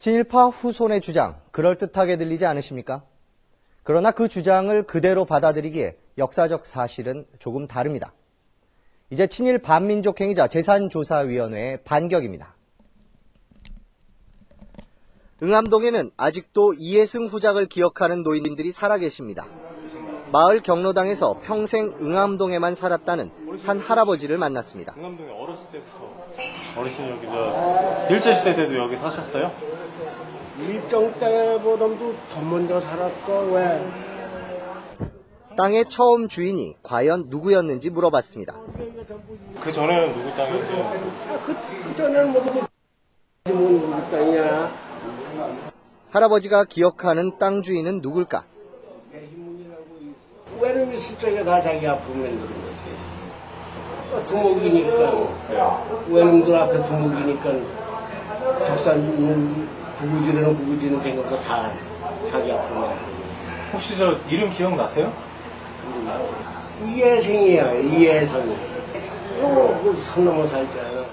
친일파 후손의 주장, 그럴듯하게 들리지 않으십니까? 그러나 그 주장을 그대로 받아들이기에 역사적 사실은 조금 다릅니다. 이제 친일 반민족 행위자 재산조사위원회의 반격입니다. 응암동에는 아직도 이해승 후작을 기억하는 노인들이 살아계십니다. 마을 경로당에서 평생 응암동에만 살았다는 한 할아버지를 만났습니다. 응암동에 어렸을 때부터 어르신 여기 저 일제시대 때도 여기 사셨어요? 일정 때보다도 더 먼저 살았어 왜? 땅의 처음 주인이 과연 누구였는지 물어봤습니다. 그 전에는 누구 땅이었지? 아, 그, 그 전에는 뭐, 뭐, 누구 땅이야? 할아버지가 기억하는 땅 주인은 누굴까? 외놈이 실적에 다 자기 앞으로 만드는 거지. 어, 두목이니까, 외놈들 앞에 두목이니까, 덕산 구구지는 구구지는 생겨서 다 자기 앞으로 거지. 혹시 저 이름 기억나세요? 이해성이야, 이해성이. 어, 그산 넘어 살잖아.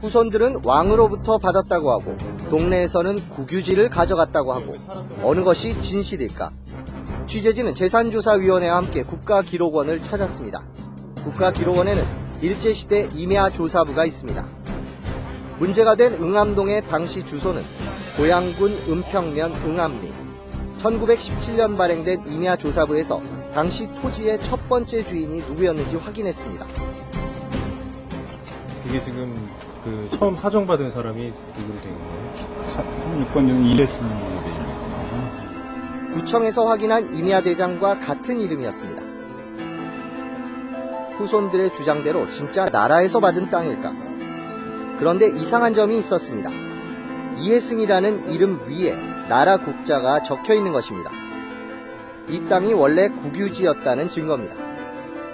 후손들은 왕으로부터 받았다고 하고 동네에서는 국유지를 가져갔다고 하고 어느 것이 진실일까? 취재진은 재산조사위원회와 함께 국가기록원을 찾았습니다. 국가기록원에는 일제시대 임야 조사부가 있습니다. 문제가 된 응암동의 당시 주소는 고양군 은평면 응암리. 1917년 발행된 임야 조사부에서 당시 토지의 첫 번째 주인이 누구였는지 확인했습니다. 이게 지금 그 처음 사정받은 사람이 누구로 된 거예요? 16번은 이해승으로 되어 있습니다. 구청에서 확인한 임야 대장과 같은 이름이었습니다. 후손들의 주장대로 진짜 나라에서 받은 땅일까? 그런데 이상한 점이 있었습니다. 이해승이라는 이름 위에 나라 국자가 적혀 있는 것입니다. 이 땅이 원래 국유지였다는 증거입니다.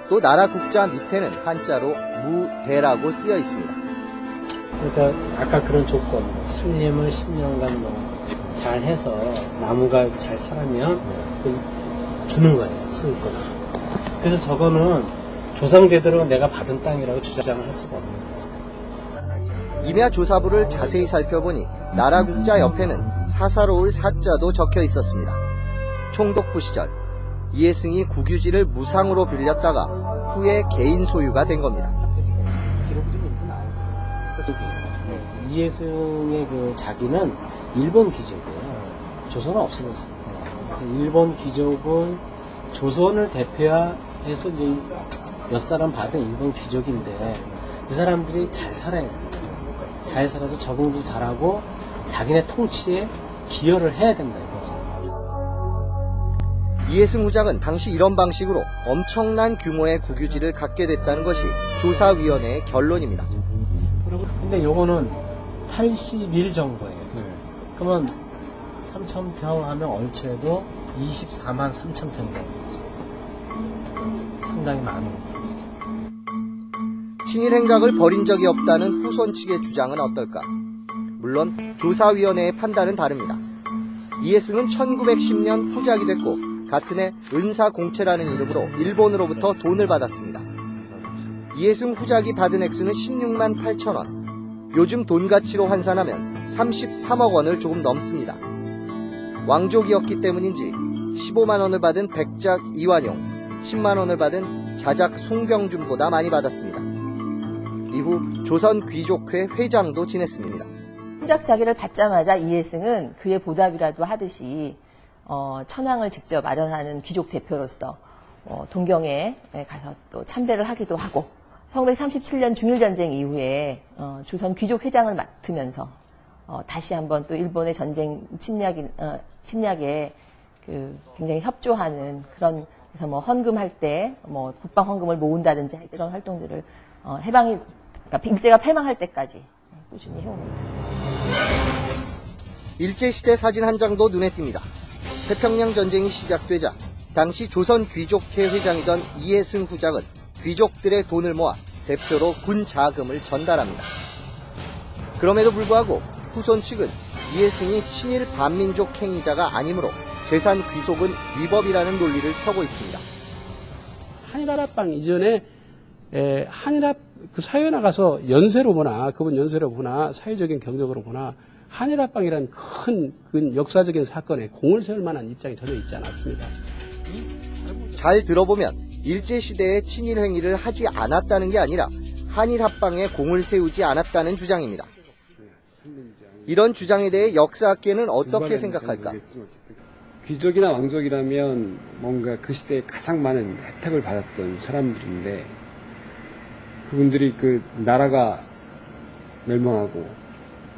또 나라 국자 밑에는 한자로 무대라고 쓰여 있습니다. 그러니까 아까 그런 조건, 살림을 10년간 뭐 잘 해서 나무가 잘 살아면 그 주는 거예요, 소유권을. 그래서 저거는 조상대대로 내가 받은 땅이라고 주장을 할 수가 없는 거죠. 임야 조사부를 자세히 살펴보니 나라 국자 옆에는 사사로울 사자도 적혀 있었습니다. 총독부 시절 이해승이 국유지를 무상으로 빌렸다가 후에 개인 소유가 된 겁니다. 이해승의 그 자기는 일본 귀족이에요. 조선은 없어졌어요. 그래서 일본 귀족은 조선을 대표해서 몇 사람 받은 일본 귀족인데 그 사람들이 잘 살아야 돼요. 잘 살아서 적응도 잘하고 자기네 통치에 기여를 해야 된다 이거죠. 이해승 후장은 당시 이런 방식으로 엄청난 규모의 국유지를 갖게 됐다는 것이 조사위원회의 결론입니다. 그리고 근데 요거는 81 정도예요. 그러면 3,000평 하면 얼추해도 24만 3천 평 정도. 상당히 많은 거죠. 친일 행각을 벌인 적이 없다는 후손 측의 주장은 어떨까? 물론 조사위원회의 판단은 다릅니다. 이해승은 1910년 후작이 됐고 같은 해 은사공채라는 이름으로 일본으로부터 돈을 받았습니다. 이해승 후작이 받은 액수는 16만 8천 원. 요즘 돈 가치로 환산하면 33억 원을 조금 넘습니다. 왕족이었기 때문인지 15만 원을 받은 백작 이완용, 10만 원을 받은 자작 송병준보다 많이 받았습니다. 이후 조선 귀족회 회장도 지냈습니다. 후작 자기를 받자마자 이해승은 그의 보답이라도 하듯이 어, 천황을 직접 마련하는 귀족 대표로서 어, 동경에 가서 또 참배를 하기도 하고 1937년 중일전쟁 이후에 어, 조선 귀족 회장을 맡으면서 어, 다시 한번 또 일본의 전쟁 침략, 어, 침략에 그 굉장히 협조하는 그런 그래서 뭐 헌금할 때 뭐 국방 헌금을 모은다든지 이런 활동들을 어, 해방이 그러니까 일제가 패망할 때까지 꾸준히 해옵니다. 일제 시대 사진 한 장도 눈에 띕니다. 태평양 전쟁이 시작되자 당시 조선 귀족회 회장이던 이해승 후장은 귀족들의 돈을 모아 대표로 군 자금을 전달합니다. 그럼에도 불구하고 후손 측은 이해승이 친일 반민족 행위자가 아니므로 재산 귀속은 위법이라는 논리를 펴고 있습니다. 한일합방 이전에 에, 한일합 그 사회에 나가서 연세로 보나 그분 연세로 보나 사회적인 경력으로 보나 한일 합방이라는 큰, 큰 역사적인 사건에 공을 세울 만한 입장이 전혀 있지 않았습니다. 잘 들어보면 일제시대에 친일 행위를 하지 않았다는 게 아니라 한일 합방에 공을 세우지 않았다는 주장입니다. 이런 주장에 대해 역사학계는 어떻게 생각할까? 귀족이나 왕족이라면 뭔가 그 시대에 가장 많은 혜택을 받았던 사람들인데 그분들이 그 나라가 멸망하고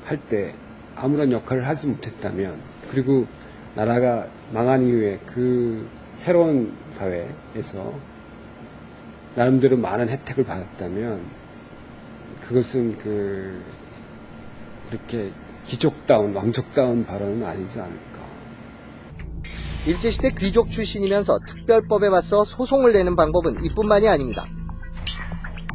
할 때 아무런 역할을 하지 못했다면 그리고 나라가 망한 이후에 그 새로운 사회에서 나름대로 많은 혜택을 받았다면 그것은 그 이렇게 귀족다운 왕족다운 발언은 아니지 않을까. 일제시대 귀족 출신이면서 특별법에 맞서 소송을 내는 방법은 이뿐만이 아닙니다.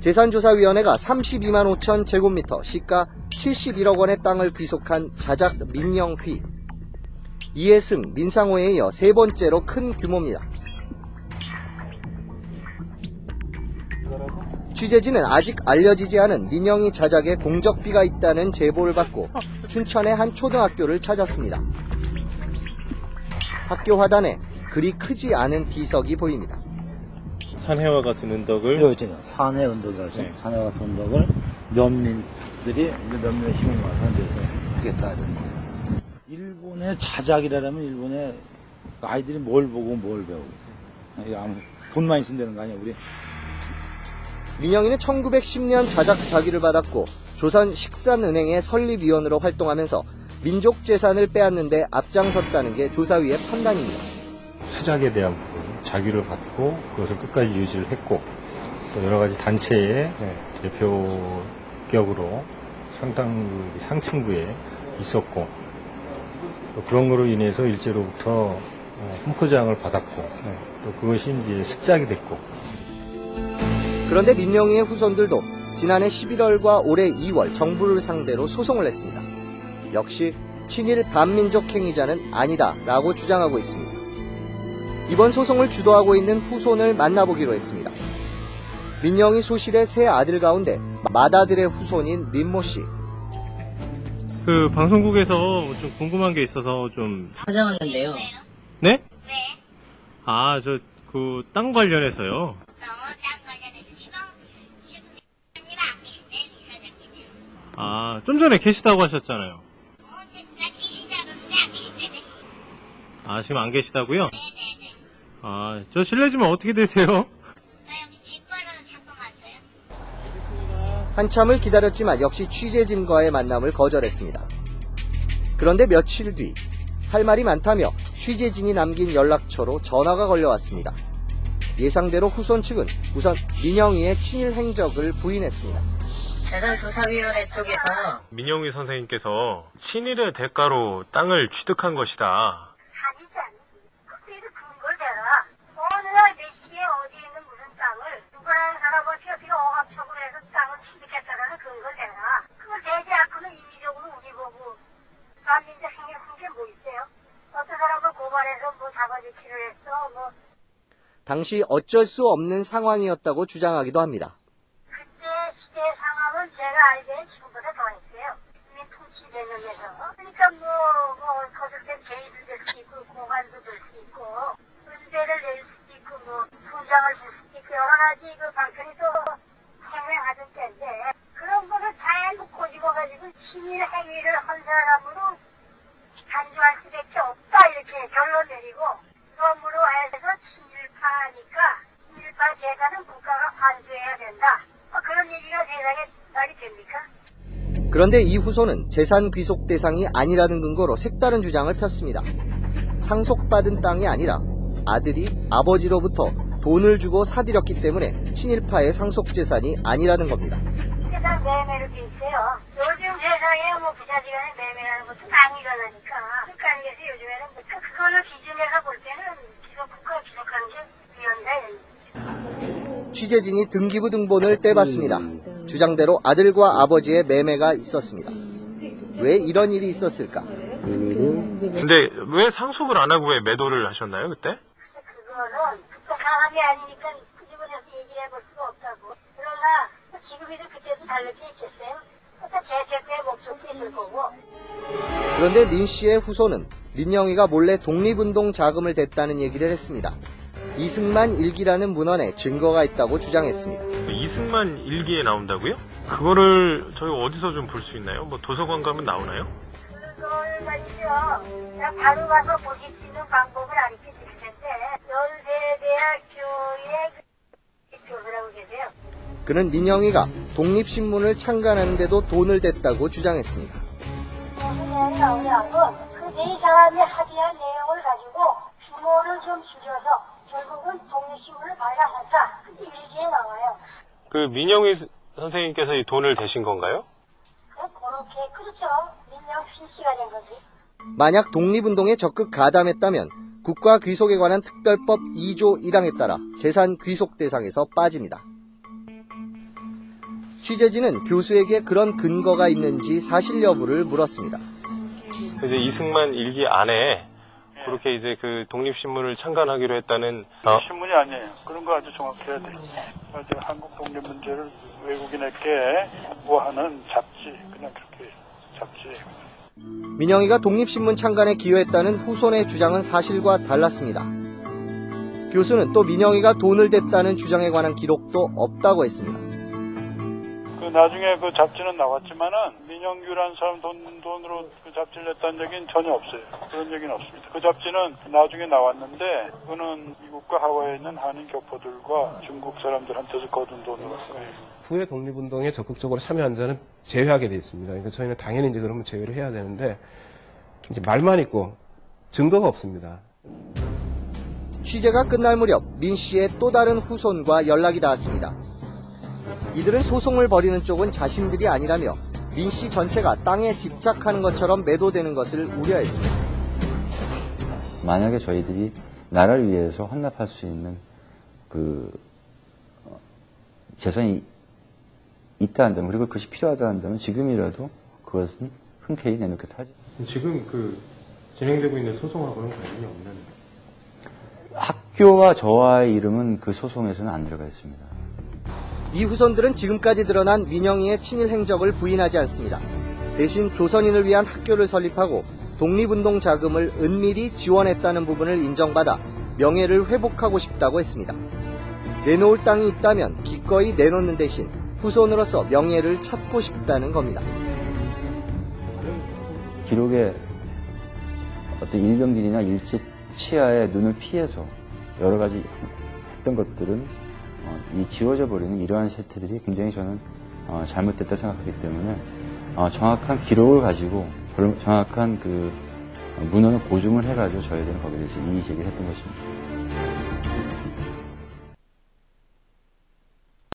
재산조사위원회가 32만 5천 제곱미터, 시가 71억 원의 땅을 귀속한 자작 민영휘. 이해승, 민상호에 이어 세 번째로 큰 규모입니다. 취재진은 아직 알려지지 않은 민영희 자작에 공적비가 있다는 제보를 받고 춘천의 한 초등학교를 찾았습니다. 학교 화단에 그리 크지 않은 비석이 보입니다. 산해와 같은 은덕을 있잖아요. 산의 언덕이라서 네. 산의 같은 언덕을 면민들이 이제 면민의 힘을 모아서 이제 하겠다 이런 거예요. 일본의 자작이라면 일본의 아이들이 뭘 보고 뭘 배우겠어요. 이거 아무 돈만 있으면 되는 거 아니야 우리. 민영이는 1910년 자작 자기를 받았고 조선 식산은행의 설립위원으로 활동하면서 민족 재산을 빼앗는데 앞장섰다는 게 조사위의 판단입니다. 수작에 대한 부분, 자기를 받고 그것을 끝까지 유지를 했고 또 여러 가지 단체의 대표격으로 상당 상층부에 있었고 또 그런 거로 인해서 일제로부터 어, 훈포장을 받았고 또 그것이 이제 습작이 됐고 그런데 민영이의 후손들도 지난해 11월과 올해 2월 정부를 상대로 소송을 냈습니다. 역시 친일 반민족 행위자는 아니다라고 주장하고 있습니다. 이번 소송을 주도하고 있는 후손을 만나보기로 했습니다. 민영이 소실의 세 아들 가운데 맏아들의 후손인 민모 씨. 그 방송국에서 좀 궁금한 게 있어서 좀 찾아왔는데요. 네? 아, 저 그 땅 관련해서요. 아, 좀 전에 계시다고 하셨잖아요. 아, 지금 안 계시다고요? 아, 저 실례지만 어떻게 되세요? 한참을 기다렸지만 역시 취재진과의 만남을 거절했습니다. 그런데 며칠 뒤 할 말이 많다며 취재진이 남긴 연락처로 전화가 걸려왔습니다. 예상대로 후손 측은 우선 민영이의 친일 행적을 부인했습니다. 재산조사위원회 쪽에서 민영희 선생님께서 친일의 대가로 땅을 취득한 것이다. 아니지 않니? 그때도 근거를 대라. 어느 날 몇 시에 어디 있는 무슨 땅을 누구라는 사람한테 어떻게 억압적으로 해서 땅을 취득했다라는 근거를 대라. 그걸 대지 않고는 임의적으로 우리 보고 반민족 행위한 게뭐 있어요? 어떤 고발해서 뭐 잡아주기로 했어, 뭐. 당시 어쩔 수 없는 상황이었다고 주장하기도 합니다. 그때 시대 상황은 제가 알기에는 지금보다 더 했어요. 이미 통치 개념에서. 그러니까 뭐, 뭐, 거듭된 개입이 될 수도 있고, 공간도 될 수 있고, 은배를 낼 수도 있고, 뭐, 통장을 줄 수도 있고, 여러 가지 그 방편이 또 행행하던 때인데, 그런 거를 잘 꼬집어가지고 친일 행위를 한 사람으로 간주할 수밖에 없다, 이렇게 결론 내리고, 그러므로 해서 친일파니까, 친일파 재산은 국가가 관주해야 된다. 어, 그런 얘기가 세상에 말이 됩니까? 그런데 이 후손은 재산 귀속 대상이 아니라는 근거로 색다른 주장을 폈습니다. 상속받은 땅이 아니라 아들이 아버지로부터 돈을 주고 사들였기 때문에 친일파의 상속 재산이 아니라는 겁니다. 세상 돼 있어요. 요즘 세상에 뭐 부자지간에 매매하는 것도 많이 일어나니까. 그러니까 요즘에는 뭐 그거를 기준해서 볼 때는 기속 국가 기속하는 게 위헌이다. 취재진이 등기부 등본을 떼봤습니다. 주장대로 아들과 아버지의 매매가 있었습니다. 왜 이런 일이 있었을까? 근데 왜 상속을 안 하고 왜 매도를 하셨나요, 그때? 그거는 국가 상황이 아니니까 끄집어내서 얘기를 해볼 수가 없다고. 그러나 지금 지금이도 그때도 다를 게 있겠어요? 그러니까 재체크의 목적도 있을 거고. 그런데 민 씨의 후손은 민영이가 몰래 독립운동 자금을 댔다는 얘기를 했습니다. 이승만 일기라는 문헌에 증거가 있다고 주장했습니다. 이승만 일기에 나온다고요? 그거를 저희 어디서 좀 볼 수 있나요? 뭐 도서관 가면 나오나요? 바로 가서 보실 수 있는 방법을 가르쳐 드릴 텐데, 연세대학교의 그 교수라고 계세요. 그는 민영이가 독립신문을 창간하는데도 돈을 댔다고 주장했습니다. 무슨 내용이 나오냐면, 그네 사람이 합의한 내용을 가지고 규모를 좀 줄여서 결국은 독립신문을 발간했다. 그 일기에 나와요. 그 민영희 선생님께서 이 돈을 대신 건가요? 그렇게, 그렇죠. 민영 필시가 된 거지. 만약 독립운동에 적극 가담했다면 국가 귀속에 관한 특별법 2조 1항에 따라 재산 귀속 대상에서 빠집니다. 취재진은 교수에게 그런 근거가 있는지 사실 여부를 물었습니다. 이제 이승만 일기 안에 그렇게 이제 그 독립신문을 창간하기로 했다는 어, 신문이 아니에요. 그런 거 아주 정확해야 돼. 아주 한국 독립 문제를 외국인에게 홍보하는 잡지, 그냥 그렇게 잡지. 민영이가 독립신문 창간에 기여했다는 후손의 주장은 사실과 달랐습니다. 교수는 또 민영이가 돈을 댔다는 주장에 관한 기록도 없다고 했습니다. 그 나중에 그 잡지는 나왔지만은 민영규라는 사람 돈 돈으로 그 잡지를 냈다는 얘기는 전혀 없어요. 그런 얘기는 없습니다. 그 잡지는 나중에 나왔는데 그는 미국과 하와이에 있는 한인 교포들과 중국 사람들한테서 거둔 돈으로. 네. 후에 독립운동에 적극적으로 참여한 자는 제외하게 돼 있습니다. 그러니까 저희는 당연히 이제 그러면 제외를 해야 되는데 이제 말만 있고 증거가 없습니다. 취재가 끝날 무렵 민 씨의 또 다른 후손과 연락이 닿았습니다. 이들은 소송을 벌이는 쪽은 자신들이 아니라며 민 씨 전체가 땅에 집착하는 것처럼 매도되는 것을 우려했습니다. 만약에 저희들이 나라를 위해서 헌납할 수 있는 그 어, 재산이 있다 한다면 그리고 그것이 필요하다 한다면 지금이라도 그것은 흔쾌히 내놓겠다 하죠. 지금 그 진행되고 있는 소송하고는 관련이 없는 학교와 저와의 이름은 그 소송에서는 안 들어가 있습니다. 이 후손들은 지금까지 드러난 민영이의 친일 행적을 부인하지 않습니다. 대신 조선인을 위한 학교를 설립하고 독립운동 자금을 은밀히 지원했다는 부분을 인정받아 명예를 회복하고 싶다고 했습니다. 내놓을 땅이 있다면 기꺼이 내놓는 대신 후손으로서 명예를 찾고 싶다는 겁니다. 기록에 어떤 일경들이나 일제 치하의 눈을 피해서 여러 가지 했던 것들은 어, 이 지워져 버리는 이러한 세태들이 굉장히 저는 어, 잘못됐다 생각하기 때문에 어, 정확한 기록을 가지고 정확한 그 문헌을 보증을 해가지고 저희들은 거기에 대해서 이의 제기를 했던 것입니다.